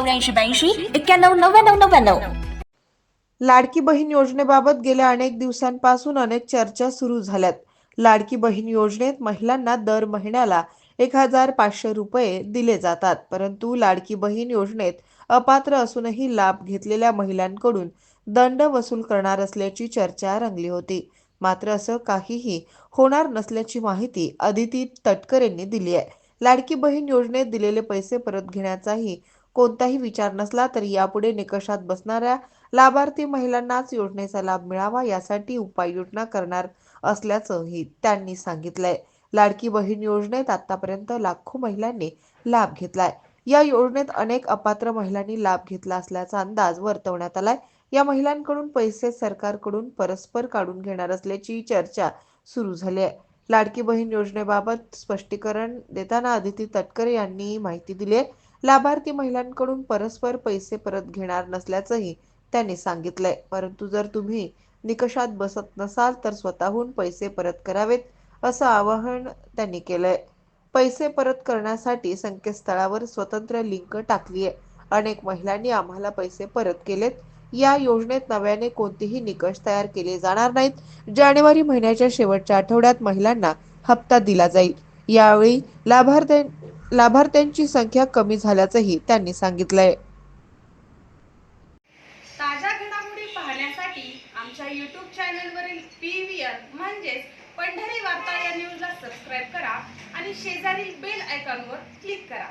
चौऱ्याऐंशी ब्याऐंशी एक्क्याण्णव नव्याण्णव नव्याण्णव. लाडकी बहीण योजनेबाबत गेल्या अनेक दिवसांपासून अनेक चर्चा सुरू झाल्यात. लाडकी बहीण योजनेत महिलांना दर महिन्याला एक हजार पाचशे रुपये दिले जातात. परंतु लाडकी बहीण योजनेत अपात्र असूनही लाभ घेतलेल्या महिलांकडून दंड वसूल करणार असल्याची चर्चा रंगली होती. मात्र असं काहीही होणार नसल्याची माहिती अदिती तटकर यांनी दिली आहे. लाडकी बहीण योजनेत दिलेले पैसे परत घेण्याचाही कोणताही विचार नसला तरी यापुढे निकषात बसणाऱ्या लाभार्थी महिलांनाच योजनेचा लाभ मिळावा यासाठी उपाययोजना करणार असल्याचंही त्यांनी सांगितलंय. लाडकी बहीण योजनेत आतापर्यंत लाखो महिलांनी लाभ घेतलाय. या योजनेत अनेक अपात्र महिलांनी लाभ घेतला असल्याचा अंदाज वर्तवण्यात आलाय. या महिलांकडून पैसे सरकारकडून परस्पर काढून घेणार असल्याची चर्चा सुरू झाली आहे लाडकी बहीण योजनेबाबत स्पष्टीकरण देताना अदिती तटकरे यांनी माहिती दिली आहे लाभार्थी महिलांकडून परस्पर पैसे परत घेणार नसल्याचंही त्यांनी सांगितलंय. परंतु जर तुम्ही निकषात बसत नसाल तर स्वतःहून पैसे परत करावेत असं आवाहन त्यांनी केलंय. पैसे परत करण्यासाठी संकेतस्थळावर स्वतंत्र लिंक टाकली आहे अनेक महिलांनी आम्हाला पैसे परत केलेत. या योजनेत नव्याने कोणतेही निकष तयार केले जाणार नाहीत. जानेवारी महिन्याच्या शेवटच्या आठवड्यात महिलांना हप्ता दिला जाईल. यावेळी लाभार्थ्यां लाभार्थ्यांची संख्या कमी झाल्याचंही त्यांनी सांगितलंय. ताज्या घडामोडी पाहण्यासाठी आमच्या यूट्यूब चॅनलवरील पी व्ही म्हणजेच पंढरी वार्ता या न्यूजला सबस्क्राईब करा आणि शेजारील बेल आयकॉनवर क्लिक करा.